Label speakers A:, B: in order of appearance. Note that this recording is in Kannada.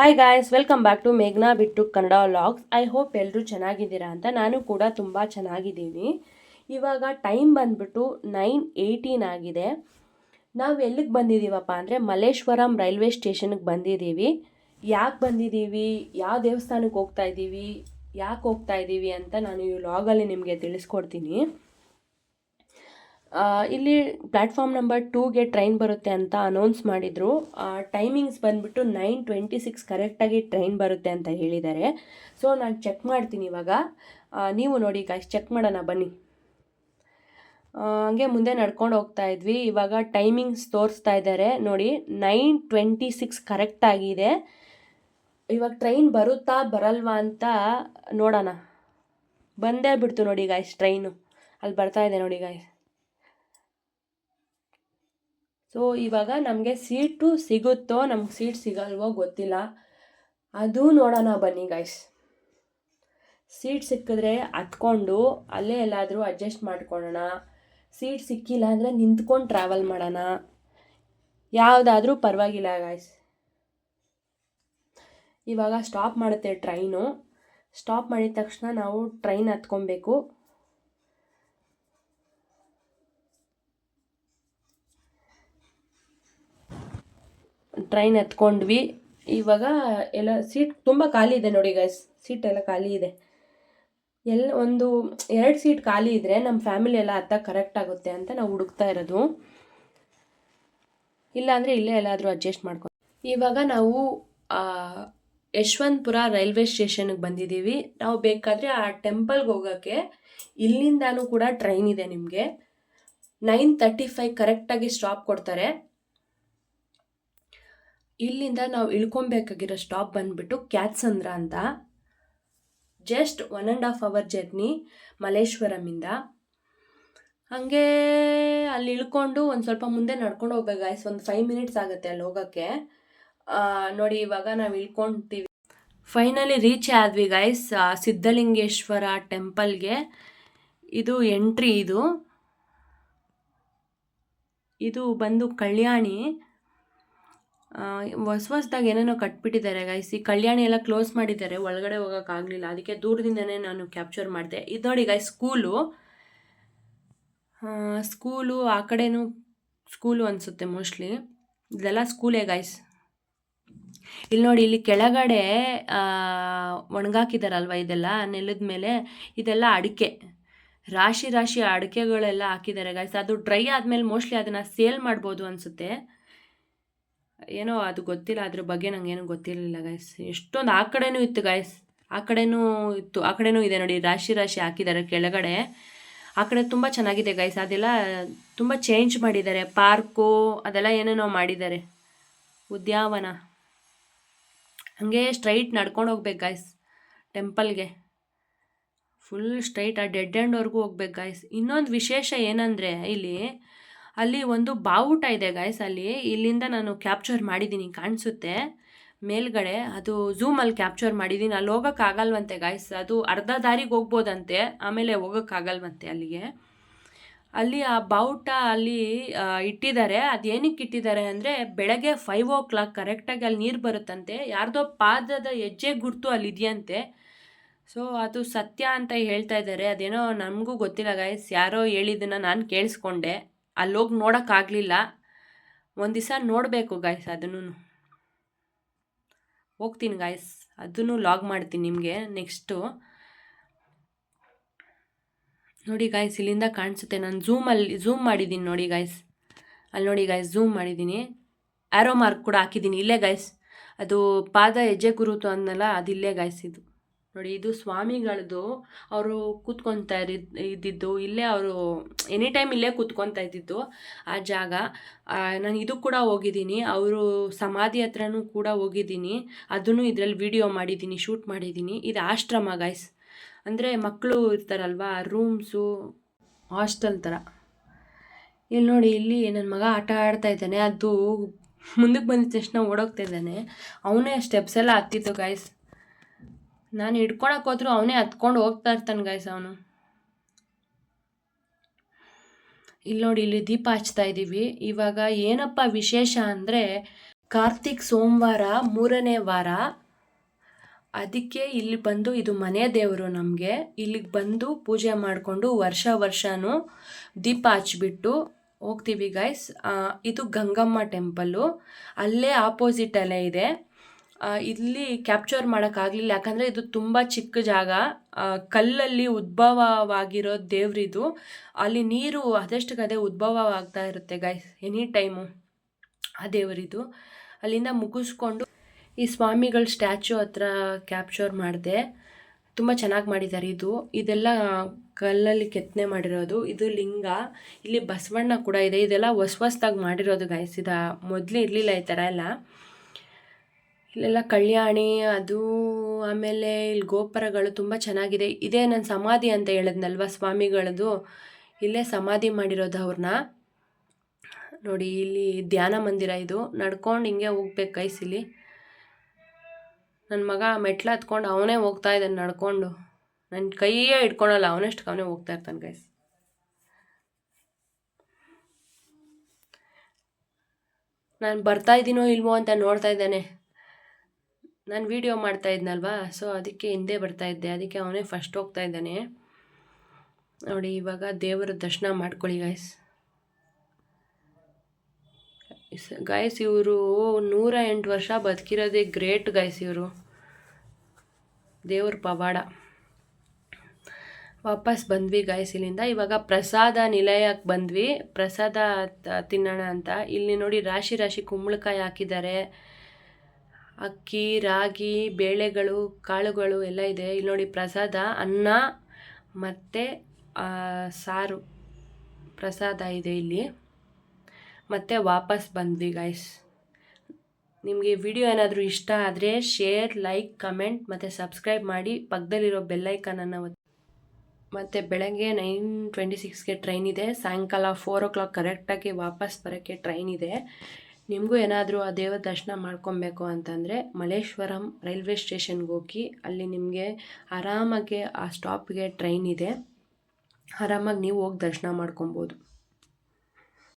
A: Hi guys welcome back to ಮೇಘ್ನಾ ಬಿಟ್ಟು ಕನ್ನಡ ವ್ಲಾಗ್ಸ್ ಐ ಹೋಪ್ ಎಲ್ಲರೂ ಚೆನ್ನಾಗಿದ್ದೀರಾ ಅಂತ ನಾನು ಕೂಡ ತುಂಬ ಚೆನ್ನಾಗಿದ್ದೀನಿ. ಇವಾಗ ಟೈಮ್ ಬಂದ್ಬಿಟ್ಟು ನೈನ್ ಏಯ್ಟೀನ್ ಆಗಿದೆ. ನಾವು ಎಲ್ಲಿಗೆ ಬಂದಿದ್ದೀವಪ್ಪ ಅಂದರೆ ಮಲ್ಲೇಶ್ವರಂ ರೈಲ್ವೆ ಸ್ಟೇಷನ್ಗೆ ಬಂದಿದ್ದೀವಿ ಯಾಕೆ ಬಂದಿದ್ದೀವಿ ಯಾವ ದೇವಸ್ಥಾನಕ್ಕೆ ಹೋಗ್ತಾ ಇದ್ದೀವಿ ಯಾಕೆ ಹೋಗ್ತಾ ಇದ್ದೀವಿ ಅಂತ ನಾನು ಈ ವ್ಲಾಗಲ್ಲಿ ನಿಮಗೆ ತಿಳಿಸ್ಕೊಡ್ತೀನಿ. ಇಲ್ಲಿ ಪ್ಲ್ಯಾಟ್ಫಾರ್ಮ್ ನಂಬರ್ ಟೂಗೆ ಟ್ರೈನ್ ಬರುತ್ತೆ ಅಂತ ಅನೌನ್ಸ್ ಮಾಡಿದರು. ಟೈಮಿಂಗ್ಸ್ ಬಂದುಬಿಟ್ಟು ನೈನ್ ಟ್ವೆಂಟಿ ಸಿಕ್ಸ್ ಕರೆಕ್ಟಾಗಿ ಟ್ರೈನ್ ಬರುತ್ತೆ ಅಂತ ಹೇಳಿದ್ದಾರೆ. ಸೊ ನಾನು ಚೆಕ್ ಮಾಡ್ತೀನಿ ಇವಾಗ. ನೀವು ನೋಡಿ ಗಾಯ್ಸ್ ಚೆಕ್ ಮಾಡೋಣ, ಬನ್ನಿ. ಹಂಗೆ ಮುಂದೆ ನಡ್ಕೊಂಡು ಹೋಗ್ತಾ ಇದ್ವಿ. ಇವಾಗ ಟೈಮಿಂಗ್ಸ್ ತೋರಿಸ್ತಾ ಇದ್ದಾರೆ. ನೋಡಿ ನೈನ್ ಟ್ವೆಂಟಿ ಸಿಕ್ಸ್ ಕರೆಕ್ಟ್ ಆಗಿದೆ. ಇವಾಗ ಟ್ರೈನ್ ಬರುತ್ತಾ, ಬರಲ್ವಾ ಅಂತ ನೋಡೋಣ. ಬಂದೇ ಬಿಡ್ತು ನೋಡಿ ಗಾಯ್ಸ್ ಟ್ರೈನು ಅಲ್ಲಿ ಬರ್ತಾ ಇದೆ ನೋಡಿ ಗಾಯ್ಸ್ ಸೊ ಇವಾಗ ನಮಗೆ ಸೀಟು ಸಿಗುತ್ತೋ, ನಮ್ಗೆ ಸೀಟ್ ಸಿಗಲ್ವೋ ಗೊತ್ತಿಲ್ಲ. ಅದು ನೋಡೋಣ ಬನ್ನಿ ಗೈಸ್ ಸೀಟ್ ಸಿಕ್ಕಿದ್ರೆ ಹತ್ಕೊಂಡು ಅಲ್ಲೇ ಎಲ್ಲಾದರೂ ಅಡ್ಜಸ್ಟ್ ಮಾಡ್ಕೊಳ್ಳೋಣ. ಸೀಟ್ ಸಿಕ್ಕಿಲ್ಲ ಅಂದರೆ ನಿಂತ್ಕೊಂಡು ಟ್ರಾವೆಲ್ ಮಾಡೋಣ. ಯಾವುದಾದ್ರೂ ಪರವಾಗಿಲ್ಲ ಗಾಯ್ಸ್ ಇವಾಗ ಸ್ಟಾಪ್ ಮಾಡುತ್ತೆ ಟ್ರೈನು ಸ್ಟಾಪ್ ಮಾಡಿದ ತಕ್ಷಣ ನಾವು ಟ್ರೈನ್ ಹತ್ಕೊಬೇಕು. ಟ್ರೈನ್ ಹತ್ಕೊಂಡ್ವಿ ಇವಾಗ ಎಲ್ಲ ಸೀಟ್ ತುಂಬ ಖಾಲಿ ಇದೆ ನೋಡಿ ಗೈಸ್ ಸೀಟ್ ಎಲ್ಲ ಖಾಲಿ ಇದೆ. ಎಲ್ಲ ಒಂದು ಎರಡು ಸೀಟ್ ಖಾಲಿ ಇದ್ದರೆ ನಮ್ಮ ಫ್ಯಾಮಿಲಿ ಎಲ್ಲ ಹತ್ತ ಕರೆಕ್ಟ್ ಆಗುತ್ತೆ ಅಂತ ನಾವು ಹುಡುಕ್ತಾ ಇರೋದು. ಇಲ್ಲಾಂದರೆ ಇಲ್ಲೇ ಎಲ್ಲಾದರೂ ಅಡ್ಜಸ್ಟ್ ಮಾಡ್ಕೊಂಡು ಇವಾಗ ನಾವು ಯಶವಂತಪುರ ರೈಲ್ವೆ ಸ್ಟೇಷನ್ಗೆ ಬಂದಿದ್ದೀವಿ. ನಾವು ಬೇಕಾದರೆ ಆ ಟೆಂಪಲ್ಗೆ ಹೋಗೋಕ್ಕೆ ಇಲ್ಲಿಂದಾನೂ ಕೂಡ ಟ್ರೈನ್ ಇದೆ ನಿಮಗೆ. ನೈನ್ ತರ್ಟಿ ಫೈವ್ ಕರೆಕ್ಟಾಗಿ ಸ್ಟಾಪ್ ಕೊಡ್ತಾರೆ. ಇಲ್ಲಿಂದ ನಾವು ಇಳ್ಕೊಬೇಕಾಗಿರೋ ಸ್ಟಾಪ್ ಬಂದ್ಬಿಟ್ಟು ಕ್ಯಾತ್ಸಂದ್ರ ಅಂತ. Just one and half hour journey ಮಲ್ಲೇಶ್ವರಮಿಂದ. ಹಾಗೆ ಅಲ್ಲಿ ಇಳ್ಕೊಂಡು ಒಂದು ಸ್ವಲ್ಪ ಮುಂದೆ ನಡ್ಕೊಂಡು ಹೋಗ್ಬೇಕು ಗಾಯ್ಸ್ ಒಂದು ಫೈವ್ ಮಿನಿಟ್ಸ್ ಆಗುತ್ತೆ ಅಲ್ಲಿ ಹೋಗೋಕ್ಕೆ. ನೋಡಿ ಇವಾಗ ನಾವು ಇಳ್ಕೊತೀವಿ. ಫೈನಲಿ ರೀಚ್ ಆದ್ವಿ ಗೈಸ್ ಸಿದ್ಧಲಿಂಗೇಶ್ವರ ಟೆಂಪಲ್ಗೆ ಇದು ಎಂಟ್ರಿ ಇದು. ಇದು ಬಂದು ಕಲ್ಯಾಣಿ. ಹೊಸ ಹೊಸ್ದಾಗಿ ಏನೇನೋ ಕಟ್ಬಿಟ್ಟಿದ್ದಾರೆ ಗೈಸ್ ಈ ಕಲ್ಯಾಣಿ ಎಲ್ಲ ಕ್ಲೋಸ್ ಮಾಡಿದ್ದಾರೆ. ಒಳಗಡೆ ಹೋಗೋಕ್ಕಾಗಲಿಲ್ಲ ಅದಕ್ಕೆ ದೂರದಿಂದನೇ ನಾನು ಕ್ಯಾಪ್ಚರ್ ಮಾಡಿದೆ. ಇದು ನೋಡಿ ಗೈಸ್ ಸ್ಕೂಲು ಸ್ಕೂಲು ಆ ಕಡೆನೂ ಸ್ಕೂಲು ಅನಿಸುತ್ತೆ ಮೋಸ್ಟ್ಲಿ ಇದೆಲ್ಲ ಸ್ಕೂಲೇ ಗೈಸ್ ಇಲ್ಲಿ ನೋಡಿ, ಇಲ್ಲಿ ಕೆಳಗಡೆ ಒಣಗಾಕಿದಾರಲ್ವ ಇದೆಲ್ಲ? ನೆಲದ ಮೇಲೆ ಇದೆಲ್ಲ ಅಡಿಕೆ. ರಾಶಿ ರಾಶಿ ಅಡಿಕೆಗಳೆಲ್ಲ ಹಾಕಿದ್ದಾರೆ ಗೈಸ್ ಅದು ಡ್ರೈ ಆದಮೇಲೆ ಮೋಸ್ಟ್ಲಿ ಅದನ್ನು ಸೇಲ್ ಮಾಡ್ಬೋದು ಅನಿಸುತ್ತೆ. ಏನೋ ಅದು ಗೊತ್ತಿಲ್ಲ, ಅದ್ರ ಬಗ್ಗೆ ನಂಗೇನು ಗೊತ್ತಿರಲಿಲ್ಲ ಗಾಯ್ಸ್ ಎಷ್ಟೊಂದು ಆ ಕಡೆನೂ ಇತ್ತು ಗಾಯ್ಸ್ ಆ ಕಡೆನೂ ಇತ್ತು, ಆ ಕಡೆನೂ ಇದೆ ನೋಡಿ, ರಾಶಿ ರಾಶಿ ಹಾಕಿದ್ದಾರೆ ಕೆಳಗಡೆ. ಆ ಕಡೆ ತುಂಬ ಚೆನ್ನಾಗಿದೆ ಗೈಸ್ ಅದೆಲ್ಲ ತುಂಬ ಚೇಂಜ್ ಮಾಡಿದ್ದಾರೆ. ಪಾರ್ಕು, ಅದೆಲ್ಲ ಏನೇನೋ ಮಾಡಿದ್ದಾರೆ. ಉದ್ಯಾವನ. ಹಾಗೆ ಸ್ಟ್ರೈಟ್ ನಡ್ಕೊಂಡು ಹೋಗ್ಬೇಕು ಗಾಯ್ಸ್ ಟೆಂಪಲ್ಗೆ ಫುಲ್ ಸ್ಟ್ರೈಟ್ ಆ ಡೆಡ್ ಎಂಡ್ವರೆಗೂ ಹೋಗ್ಬೇಕು ಗಾಯ್ಸ್ ಇನ್ನೊಂದು ವಿಶೇಷ ಏನಂದರೆ ಇಲ್ಲಿ ಅಲ್ಲಿ ಒಂದು ಬಾವುಟ ಇದೆ ಗಾಯ್ಸ್ ಅಲ್ಲಿ. ಇಲ್ಲಿಂದ ನಾನು ಕ್ಯಾಪ್ಚರ್ ಮಾಡಿದ್ದೀನಿ ಕಾಣಿಸುತ್ತೆ. ಮೇಲ್ಗಡೆ, ಅದು ಝೂಮಲ್ಲಿ ಕ್ಯಾಪ್ಚರ್ ಮಾಡಿದ್ದೀನಿ ಅಲ್ಲಿ ಹೋಗೋಕ್ಕಾಗಲ್ವಂತೆ ಗಾಯ್ಸ್ ಅದು ಅರ್ಧ ದಾರಿಗೆ ಹೋಗ್ಬೋದಂತೆ. ಆಮೇಲೆ ಹೋಗೋಕ್ಕಾಗಲ್ವಂತೆ ಅಲ್ಲಿಗೆ. ಅಲ್ಲಿ ಆ ಬಾವುಟ ಅಲ್ಲಿ ಇಟ್ಟಿದ್ದಾರೆ. ಅದು ಏನಕ್ಕೆ ಇಟ್ಟಿದ್ದಾರೆ ಅಂದರೆ, ಬೆಳಗ್ಗೆ ಫೈವ್ ಓ ಕ್ಲಾಕ್ ಕರೆಕ್ಟಾಗಿ ಅಲ್ಲಿ ನೀರು ಬರುತ್ತಂತೆ. ಯಾರ್ದೋ ಪಾದದ ಹೆಜ್ಜೆ ಗುರ್ತು ಅಲ್ಲಿ ಇದೆಯಂತೆ ಸೊ ಅದು ಸತ್ಯ ಅಂತ ಹೇಳ್ತಾ ಇದ್ದಾರೆ. ಅದೇನೋ ನಮಗೂ ಗೊತ್ತಿಲ್ಲ ಗಾಯ್ಸ್ ಯಾರೋ ಹೇಳಿದ್ದನ್ನು ನಾನು ಕೇಳಿಸ್ಕೊಂಡೆ. ಅಲ್ಲಿ ಹೋಗಿ ನೋಡೋಕ್ಕಾಗಲಿಲ್ಲ. ಒಂದು ದಿವಸ ನೋಡಬೇಕು ಗಾಯ್ಸ್ ಅದನ್ನು ಹೋಗ್ತೀನಿ ಗಾಯ್ಸ್ ಅದನ್ನು ಲಾಗ್ ಮಾಡ್ತೀನಿ ನಿಮಗೆ ನೆಕ್ಸ್ಟು ನೋಡಿ ಗಾಯ್ಸ್ ಇಲ್ಲಿಂದ ಕಾಣಿಸುತ್ತೆ, ನಾನು ಝೂಮಲ್ಲಿ ಝೂಮ್ ಮಾಡಿದ್ದೀನಿ ನೋಡಿ ಗಾಯ್ಸ್ ಅಲ್ಲಿ ನೋಡಿ ಗಾಯ್ಸ್ ಝೂಮ್ ಮಾಡಿದ್ದೀನಿ ಆ್ಯರೋ ಮಾರ್ಕ್ ಕೂಡ ಹಾಕಿದ್ದೀನಿ ಇಲ್ಲೇ ಗಾಯ್ಸ್ ಅದು ಪಾದ ಹೆಜ್ಜೆ ಗುರುತು ಅಂದಲ್ಲ ಅದು ಇಲ್ಲೇ ಗಾಯ್ಸ್ ಇದು. ನೋಡಿ, ಇದು ಸ್ವಾಮಿಗಳದು ಅವರು ಕೂತ್ಕೊತಾ ಇದ್ದಿದ್ದು, ಇಲ್ಲೇ ಅವರು ಎನಿ ಟೈಮ್ ಇಲ್ಲೇ ಕೂತ್ಕೊತಾ ಇದ್ದಿದ್ದು ಆ ಜಾಗ. ನಾನು ಇದು ಕೂಡ ಹೋಗಿದ್ದೀನಿ, ಅವರು ಸಮಾಧಿ ಹತ್ರನೂ ಕೂಡ ಹೋಗಿದ್ದೀನಿ. ಅದನ್ನು ಇದರಲ್ಲಿ ವಿಡಿಯೋ ಮಾಡಿದ್ದೀನಿ ಶೂಟ್ ಮಾಡಿದ್ದೀನಿ. ಇದು ಆಶ್ರಮ ಗಾಯ್ಸ್ ಅಂದರೆ ಮಕ್ಕಳು ಇರ್ತಾರಲ್ವಾ ರೂಮ್ಸು ಹಾಸ್ಟೆಲ್ ಥರ ಇಲ್ಲಿ ನೋಡಿ, ಇಲ್ಲಿ ನನ್ನ ಮಗ ಆಟ ಆಡ್ತಾ ಇದ್ದಾನೆ, ಅದು ಮುಂದಕ್ಕೆ ಬಂದಿದ ತಕ್ಷಣ ಓಡೋಗ್ತಾ ಇದ್ದಾನೆ. ಅವನೇ ಸ್ಟೆಪ್ಸ್ ಎಲ್ಲ ಹತ್ತಿತ್ತು ಗಾಯ್ಸ್ ನಾನು ಹಿಡ್ಕೊಳಕ್ಕೆ ಹೋದ್ರು ಅವನೇ ಹತ್ಕೊಂಡು ಹೋಗ್ತಾ ಇರ್ತಾನೆ ಗಾಯ್ಸ್ ಅವನು. ಇಲ್ಲಿ ನೋಡಿ ಇಲ್ಲಿ ದೀಪ ಹಚ್ತಾ ಇದ್ದೀವಿ ಇವಾಗ ಏನಪ್ಪ ವಿಶೇಷ ಅಂದರೆ ಕಾರ್ತಿಕ್ ಸೋಮವಾರ ಮೂರನೇ ವಾರ. ಅದಕ್ಕೆ ಇಲ್ಲಿ ಬಂದು ಇದು ಮನೆ ದೇವರು ನಮಗೆ. ಇಲ್ಲಿಗೆ ಬಂದು ಪೂಜೆ ಮಾಡಿಕೊಂಡು ವರ್ಷ ವರ್ಷನೂ ದೀಪ ಹಚ್ಬಿಟ್ಟು ಹೋಗ್ತೀವಿ ಗೈಸ್ ಇದು ಗಂಗಮ್ಮ ಟೆಂಪಲ್ಲು ಅಲ್ಲೇ ಆಪೋಸಿಟಲ್ಲೇ ಇದೆ. ಇಲ್ಲಿ ಕ್ಯಾಪ್ಚರ್ ಮಾಡೋಕ್ಕಾಗಲಿಲ್ಲ ಯಾಕಂದರೆ ಇದು ತುಂಬ ಚಿಕ್ಕ ಜಾಗ. ಕಲ್ಲಲ್ಲಿ ಉದ್ಭವವಾಗಿರೋ ದೇವರಿದು. ಅಲ್ಲಿ ನೀರು ಅದೆಷ್ಟಕ್ಕದೇ ಅದೇ ಉದ್ಭವ ಆಗ್ತಾ ಇರುತ್ತೆ ಗೈಸ್ ಎನಿ ಟೈಮು ಆ ದೇವರಿದು. ಅಲ್ಲಿಂದ ಮುಗಿಸ್ಕೊಂಡು ಈ ಸ್ವಾಮಿಗಳ ಸ್ಟ್ಯಾಚು ಹತ್ರ ಕ್ಯಾಪ್ಚರ್ ಮಾಡಿದೆ. ತುಂಬ ಚೆನ್ನಾಗಿ ಮಾಡಿದ್ದಾರೆ ಇದು. ಇದೆಲ್ಲ ಕಲ್ಲಲ್ಲಿ ಕೆತ್ತನೆ ಮಾಡಿರೋದು. ಇದು ಲಿಂಗ. ಇಲ್ಲಿ ಬಸವಣ್ಣ ಕೂಡ ಇದೆ. ಇದೆಲ್ಲ ಹೊಸ ಹೊಸ್ದಾಗಿ ಮಾಡಿರೋದು ಗೈಸ್ ಇದು ಮೊದಲೇ ಇರಲಿಲ್ಲ ಈ ಥರ ಎಲ್ಲ. ಇಲ್ಲೆಲ್ಲ ಕಲ್ಯಾಣಿ, ಅದು, ಆಮೇಲೆ ಇಲ್ಲಿ ಗೋಪುರಗಳು ತುಂಬ ಚೆನ್ನಾಗಿದೆ. ಇದೇ ನನ್ನ ಸಮಾಧಿ ಅಂತ ಹೇಳಿದ್ನಲ್ವ ಸ್ವಾಮಿಗಳದು? ಇಲ್ಲೇ ಸಮಾಧಿ ಮಾಡಿರೋದು ಅವ್ರನ್ನ ನೋಡಿ, ಇಲ್ಲಿ ಧ್ಯಾನ ಮಂದಿರ ಇದು. ನಡ್ಕೊಂಡು ಹಿಂಗೆ ಹೋಗ್ಬೇಕು ಕೈಸಿಲಿ ನನ್ನ ಮಗ ಮೆಟ್ಲ ಹತ್ಕೊಂಡು ಅವನೇ ಹೋಗ್ತಾ ಇದ್ದಾನೆ ನಡ್ಕೊಂಡು. ನನ್ನ ಕೈಯೇ ಇಟ್ಕೊಳಲ್ಲ ಅವನಷ್ಟು ಅವನೇ ಹೋಗ್ತಾ ಇರ್ತಾನೆ ಗೈಸ್ ನಾನು ಬರ್ತಾ ಇದ್ದೀನೋ ಇಲ್ವೋ ಅಂತ ನೋಡ್ತಾ ಇದ್ದಾನೆ. ನಾನು ವಿಡಿಯೋ ಮಾಡ್ತಾ ಇದ್ನಲ್ವಾ? ಸೊ ಅದಕ್ಕೆ ಹಿಂದೆ ಬರ್ತಾ ಇದ್ದೆ. ಅದಕ್ಕೆ ಅವನೇ ಫಸ್ಟ್ ಹೋಗ್ತಾ ಇದ್ದಾನೆ. ನೋಡಿ, ಇವಾಗ ದೇವರ ದರ್ಶನ ಮಾಡ್ಕೊಳ್ಳಿ ಗಾಯ್ಸ್ ಗಾಯ್ಸ್ ಇವರು ನೂರ ಎಂಟು ವರ್ಷ ಬದುಕಿರೋದೇ ಗ್ರೇಟ್ ಗಾಯ್ಸ್ ಇವರು. ದೇವ್ರ ಪವಾಡ. ವಾಪಸ್ ಬಂದ್ವಿ ಗಾಯ್ಸ್ ಇಲ್ಲಿಂದ. ಇವಾಗ ಪ್ರಸಾದ ನಿಲಯಕ್ಕೆ ಬಂದ್ವಿ. ಪ್ರಸಾದ ತಿನ್ನೋಣ ಅಂತ. ಇಲ್ಲಿ ನೋಡಿ ರಾಶಿ ರಾಶಿ ಕುಂಬಳಕಾಯಿ ಹಾಕಿದ್ದಾರೆ. ಅಕ್ಕಿ, ರಾಗಿ, ಬೇಳೆಗಳು, ಕಾಳುಗಳು ಎಲ್ಲ ಇದೆ. ಇಲ್ಲಿ ನೋಡಿ ಪ್ರಸಾದ, ಅನ್ನ ಮತ್ತು ಸಾರು. ಪ್ರಸಾದ ಇದೆ ಇಲ್ಲಿ. ಮತ್ತು ವಾಪಸ್ ಬಂದ್ವಿ ಗಾಯ್ಸ್ ನಿಮಗೆ ವಿಡಿಯೋ ಏನಾದರೂ ಇಷ್ಟ ಆದರೆ ಶೇರ್ ಲೈಕ್ ಕಮೆಂಟ್ ಮತ್ತು ಸಬ್ಸ್ಕ್ರೈಬ್ ಮಾಡಿ ಪಕ್ಕದಲ್ಲಿರೋ ಬೆಲ್ಲೈಕನನ್ನು ಮತ್ತು ಬೆಳಗ್ಗೆ ನೈನ್ ಟ್ವೆಂಟಿ ಸಿಕ್ಸ್ಗೆ ಟ್ರೈನ್ ಇದೆ. ಸಾಯಂಕಾಲ ಫೋರ್ ಓ ಕ್ಲಾಕ್ ಕರೆಕ್ಟಾಗಿ ವಾಪಸ್ ಬರೋಕ್ಕೆ ಟ್ರೈನ್ ಇದೆ. ನಿಮಗೂ ಏನಾದರೂ ಆ ದೇವರ ದರ್ಶನ ಮಾಡ್ಕೊಬೇಕು ಅಂತಂದರೆ ಮಲ್ಲೇಶ್ವರಂ ರೈಲ್ವೆ ಸ್ಟೇಷನ್ಗೆ ಹೋಗಿ, ಅಲ್ಲಿ ನಿಮಗೆ ಆರಾಮಾಗಿ ಆ ಸ್ಟಾಪ್ಗೆ ಟ್ರೈನ್ ಇದೆ. ಆರಾಮಾಗಿ ನೀವು ಹೋಗಿ ದರ್ಶನ ಮಾಡ್ಕೊಬೋದು.